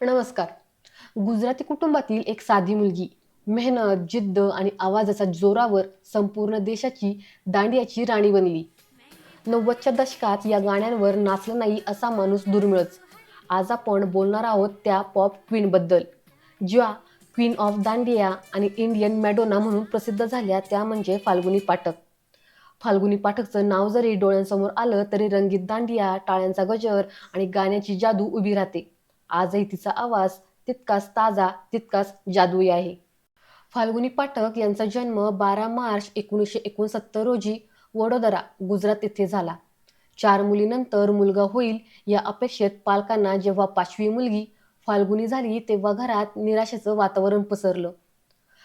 नमस्कार. गुजराती कुटुंबातील एक साधी मुलगी मेहनत जिद्द आणि आवाजाच्या जोरावर संपूर्ण देशाची दांडियाची राणी बनली. नव्वदच्या दशकात या गाण्यांवर नाचला नाही असा माणूस दुर्मिळच. आज आपण बोलणार आहोत त्या पॉप क्वीनबद्दल ज्या क्वीन ऑफ दांडिया आणि इंडियन मॅडोना म्हणून प्रसिद्ध झाल्या त्या म्हणजे फाल्गुनी पाठक. फाल्गुनी पाठकचं नाव जरी डोळ्यांसमोर आलं तरी रंगीत दांडिया टाळ्यांचा गजर आणि गाण्याची जादू उभी राहते. आजही तिचा आवाज तितकाच ताजा तितकाच जादुई आहे. फाल्गुनी पाठक यांचा जन्म बारा मार्च एकोणीसशे एकोणसत्तर रोजी वडोदरा गुजरात येथे झाला. चार मुलीनंतर मुलगा होईल या अपेक्षेत पालकांना जेव्हा पाचवी मुलगी फाल्गुनी झाली तेव्हा घरात निराशेचं वातावरण पसरलं.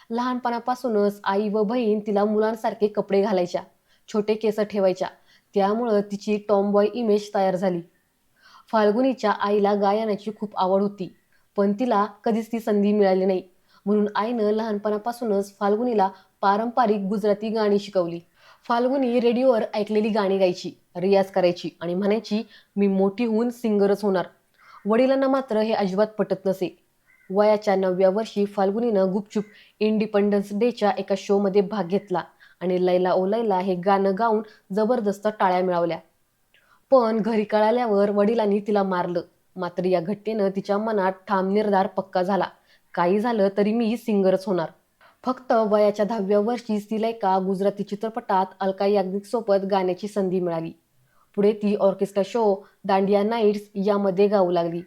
लहानपणापासूनच आई व बहीण तिला मुलांसारखे कपडे घालायच्या छोटे केस ठेवायच्या. त्यामुळं तिची टॉमबॉय इमेज तयार झाली. फाल्गुनीच्या आईला गायनाची खूप आवड होती पण तिला कधीच ती संधी मिळाली नाही. म्हणून आईनं लहानपणापासूनच फाल्गुनीला पारंपरिक गुजराती गाणी शिकवली. फाल्गुनी रेडिओवर ऐकलेली गाणी गायची रियाज करायची आणि म्हणायची मी मोठी होऊन सिंगरच होणार. वडिलांना मात्र हे अजिबात पटत नसे. वयाच्या नवव्या वर्षी फाल्गुनीनं गुपचूप इंडिपेंडन्स डेच्या एका शोमध्ये भाग घेतला आणि लैला ओ लैला हे गाणं गाऊन जबरदस्त टाळ्या मिळवल्या. पण घरी कळाल्यावर वडिलांनी तिला मारलं. मात्र या घटनेनं तिच्या मनात ठाम निर्धार पक्का झाला. काही झालं तरी मी सिंगरच होणार. फक्त वयाच्या दहाव्या वर्षीच तिला एका गुजराती चित्रपटात अलका याग्निक सोबत गाण्याची संधी मिळाली. पुढे ती ऑर्केस्ट्रा शो दांडिया नाईट्स यामध्ये गाऊ लागली.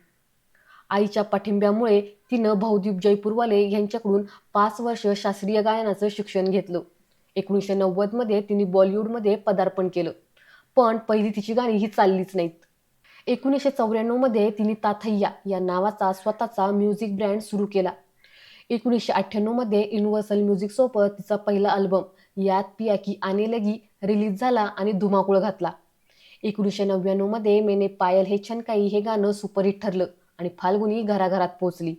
आईच्या पाठिंब्यामुळे तिनं भाऊदीप जयपूरवाले यांच्याकडून पाच वर्ष शास्त्रीय गायनाचं शिक्षण घेतलं. एकोणीसशे नव्वदमध्ये तिने बॉलिवूडमध्ये पदार्पण केलं. पण पहिली तिची गाणी ही चाललीच नाहीत. एकोणीसशे चौऱ्याण्णवमध्ये तिने ताथय्या या नावाचा स्वतःचा म्युझिक ब्रँड सुरू केला. एकोणीसशे अठ्ठ्याण्णवमध्ये युनिव्हर्सल म्युझिकसोबत तिचा पहिला अल्बम यात पिया की आने लगी रिलीज झाला आणि धुमाकूळ घातला. एकोणीसशे नव्याण्णवमध्ये मेने पायल हे छनकाई हे गाणं सुपरहिट ठरलं आणि फाल्गुनी घराघरात पोहोचली.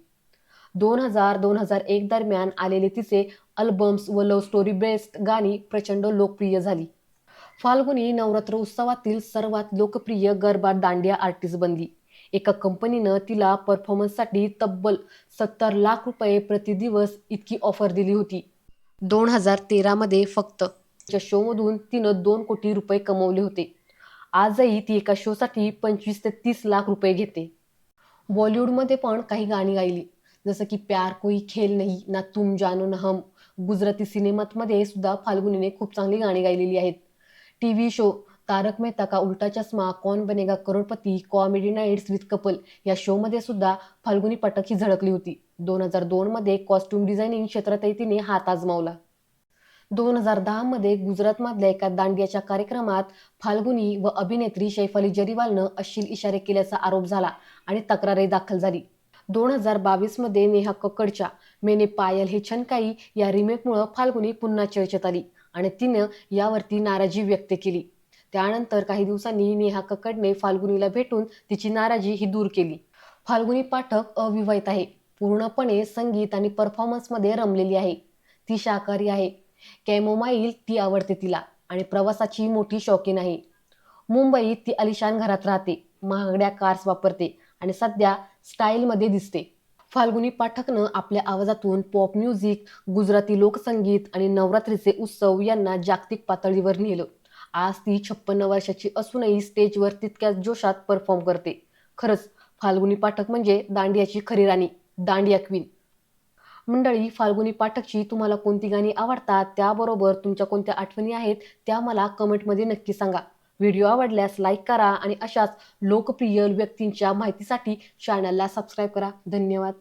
दोन हजार दोन हजार एक दरम्यान आलेले तिचे अल्बम्स व लव्ह स्टोरी बेस्ड गाणी प्रचंड लोकप्रिय झाली. फाल्गुनी नवरात्र उत्सवातील सर्वात लोकप्रिय गरबा दांडिया आर्टिस्ट बनली. एका कंपनीनं तिला परफॉर्मन्ससाठी तब्बल सत्तर लाख रुपये प्रतिदिवस इतकी ऑफर दिली होती. दोन हजार तेरामध्ये फक्त शोमधून तिनं दोन कोटी रुपये कमवले होते. आजही ती एका शोसाठी पंचवीस ते तीस लाख रुपये घेते. बॉलिवूडमध्ये पण काही गाणी गायली. जसं की प्यार कोई खेल नाही ना तुम जानो ना हम. गुजराती सिनेमातमध्ये सुद्धा फाल्गुनीने खूप चांगली गाणी गायलेली आहेत. T V show Tarak Mehta ka Ulta Chashma Kaun Banega Crorepati comedy nights with Kapil या शोमध्ये सुद्धा फाल्गुनी पटक ही झळकली होती. दोन हजार दोनमध्ये कॉस्ट्युम डिझायनिंग क्षेत्रातही तिने हात आजमावला. दोन हजार दहामध्ये गुजरातमधल्या एका दांडियाच्या कार्यक्रमात फाल्गुनी व अभिनेत्री शैफाली जरीवालनं अश्लील इशारे केल्याचा आरोप झाला आणि तक्रारही दाखल झाली. दोन हजार बावीसमध्ये नेहा कक्कडच्या मेने पायल हे छनकाई या रिमेकमुळं फाल्गुनी पुन्हा चर्चेत आली. आणि तिनं यावरती नाराजी व्यक्त केली. त्यानंतर काही दिवसांनी नेहा कक्कडने फाल्गुनीला भेटून तिची नाराजी ही दूर केली. फाल्गुनी पाठक अविवाहित आहे. पूर्णपणे संगीत आणि परफॉर्मन्समध्ये रमलेली आहे. ती शाकाहारी आहे. कॅमोमाईल ती आवडते तिला आणि प्रवासाची मोठी शौकीन आहे. मुंबईत ती अलिशान घरात राहते. महागड्या कार्स वापरते आणि सध्या स्टाईलमध्ये दिसते. फाल्गुनी पाठकनं आपल्या आवाजातून पॉप म्युझिक गुजराती लोकसंगीत आणि नवरात्रीचे उत्सव यांना जागतिक पातळीवर नेलं. आज ती छप्पन्न वर्षाची असूनही स्टेजवर तितक्याच जोशात परफॉर्म करते. खरंच फाल्गुनी पाठक म्हणजे दांडियाची खरी राणी दांडिया क्वीन मंडळी फाल्गुनी पाठकची तुम्हाला कोणती गाणी आवडतात त्याबरोबर तुमच्या कोणत्या आठवणी आहेत त्या मला कमेंटमध्ये नक्की सांगा. व्हिडिओ आवडल्यास लाईक करा आणि अशाच लोकप्रिय व्यक्तींच्या माहितीसाठी चॅनलला सबस्क्राईब करा. धन्यवाद.